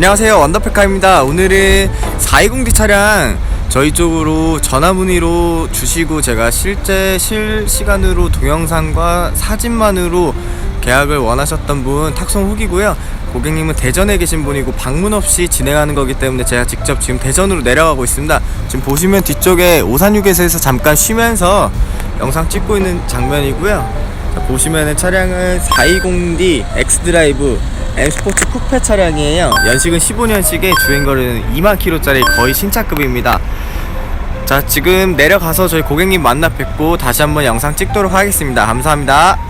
안녕하세요. 원더페카입니다. 오늘은 420D 차량 저희 쪽으로 전화 문의로 주시고 제가 실제 실시간으로 동영상과 사진만으로 계약을 원하셨던 분 탁송 후기고요. 고객님은 대전에 계신 분이고 방문 없이 진행하는 거기 때문에 제가 직접 지금 대전으로 내려가고 있습니다. 지금 보시면 뒤쪽에 오산휴게소에서 잠깐 쉬면서 영상 찍고 있는 장면이고요. 자, 보시면은 차량은 420D 엑스드라이브 M 스포츠 쿠페 차량이에요. 연식은 15년식에 주행 거리는 2만 킬로짜리 거의 신차급입니다. 자, 지금 내려가서 저희 고객님 만나 뵙고 다시 한번 영상 찍도록 하겠습니다. 감사합니다.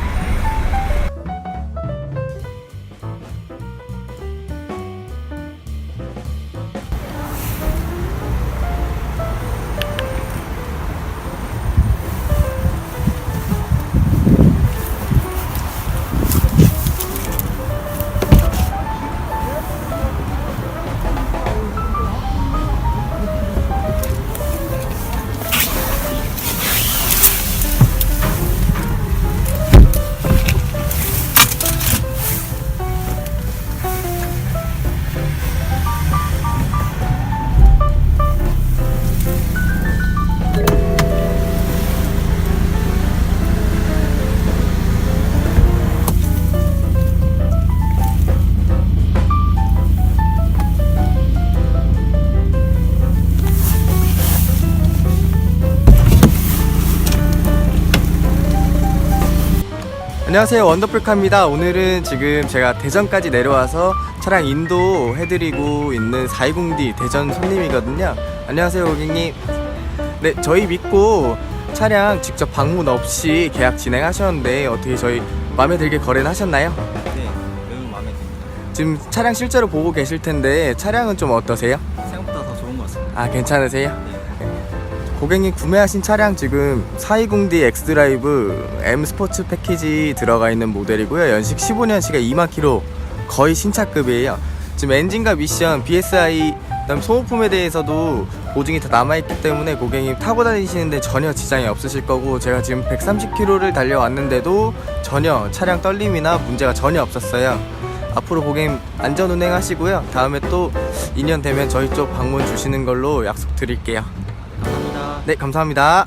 안녕하세요 원더풀카입니다 오늘은 지금 제가 대전까지 내려와서 차량 인도 해드리고 있는 420D 대전 손님이거든요 안녕하세요 고객님 네 저희 믿고 차량 직접 방문 없이 계약 진행하셨는데 어떻게 저희 마음에 들게 거래는 하셨나요? 네, 매우 마음에 듭니다. 지금 차량 실제로 보고 계실 텐데 차량은 좀 어떠세요? 생각보다 더 좋은 것 같습니다. 아 괜찮으세요? 네. 고객님 구매하신 차량 지금 420D 엑스드라이브 M 스포츠 패키지 들어가 있는 모델이고요. 연식 15년식에 2만 킬로 거의 신차급이에요. 지금 엔진과 미션, BSI, 그다음 소모품에 대해서도 보증이 다 남아있기 때문에 고객님 타고 다니시는데 전혀 지장이 없으실 거고 제가 지금 130km를 달려왔는데도 전혀 차량 떨림이나 문제가 전혀 없었어요. 앞으로 고객님 안전 운행하시고요. 다음에 또 2년 되면 저희 쪽 방문 주시는 걸로 약속드릴게요. 네, 감사합니다.